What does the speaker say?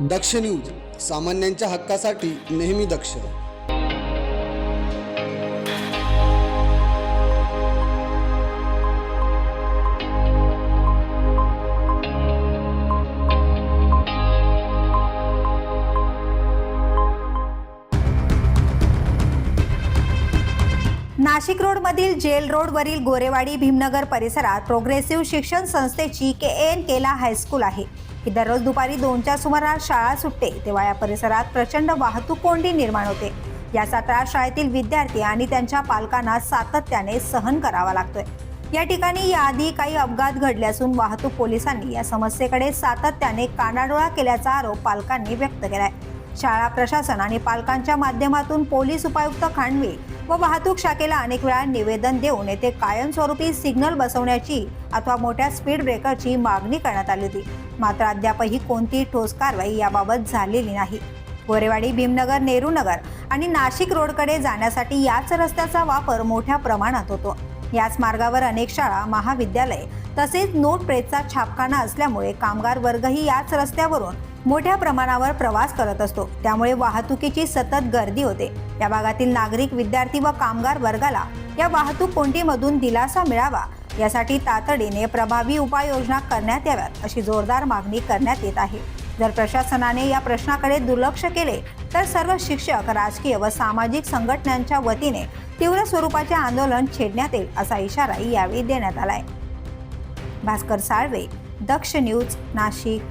दक्ष news सामान्यांच्या हक्कासाठी नेहमी दक्ष. नाशिक रोडमधील जेल रोडवरील गोरेवाडी भीमनगर परिसरात प्रोग्रेसिव्ह शिक्षण संस्थेची के एन केला हायस्कूल आहे. की दररोज दुपारी दोनच्या सुमारास शाळा सुटते तेव्हा या परिसरात प्रचंड वाहतूक कोंडी निर्माण होते. याचा त्रास शाळेतील विद्यार्थी आणि त्यांच्या पालकांना सातत्याने सहन करावा लागतोय. या ठिकाणी याआधी काही अपघात घडले असून वाहतूक पोलिसांनी या समस्येकडे सातत्याने कानाडोळा केल्याचा आरोप पालकांनी व्यक्त केलाय. शाळा प्रशासन आणि पालकांच्या माध्यमातून पोलीस उपायुक्त खांडवे व वाहतूक शाखेला अनेक वेळा निवेदन देऊन येथे कायमस्वरूपी सिग्नल बसवण्याची अथवा मोठ्या स्पीड ब्रेकरची मागणी करण्यात आली होती. मात्र अद्यापही कोणतीही ठोस कारवाई याबाबत झालेली नाही. गोरेवाडी भीमनगर नेहरूनगर आणि नाशिक रोडकडे जाण्यासाठी याच रस्त्याचा वापर मोठ्या प्रमाणात होतो. याच मार्गावर अनेक शाळा महाविद्यालय तसेच नोट प्रेसचा छापखाना असल्यामुळे कामगार वर्गही याच रस्त्यावरून मोठ्या प्रमाणावर प्रवास करत असतो. त्यामुळे वाहतुकीची सतत गर्दी होते. या भागातील नागरिक विद्यार्थी व कामगार वर्गाला या वाहतूक कोंडीमधून दिलासा मिळावा यासाठी तातडीने प्रभावी उपाययोजना करण्यात याव्यात अशी जोरदार मागणी करण्यात येत आहे. जर प्रशासनाने या प्रश्नाकडे दुर्लक्ष केले तर सर्व शिक्षक राजकीय व सामाजिक संघटनांच्या वतीने तीव्र स्वरूपाचे आंदोलन छेडण्यात येईल असा इशाराही यावेळी देण्यात आलाय. भास्कर साळवे दक्ष न्यूज नाशिक.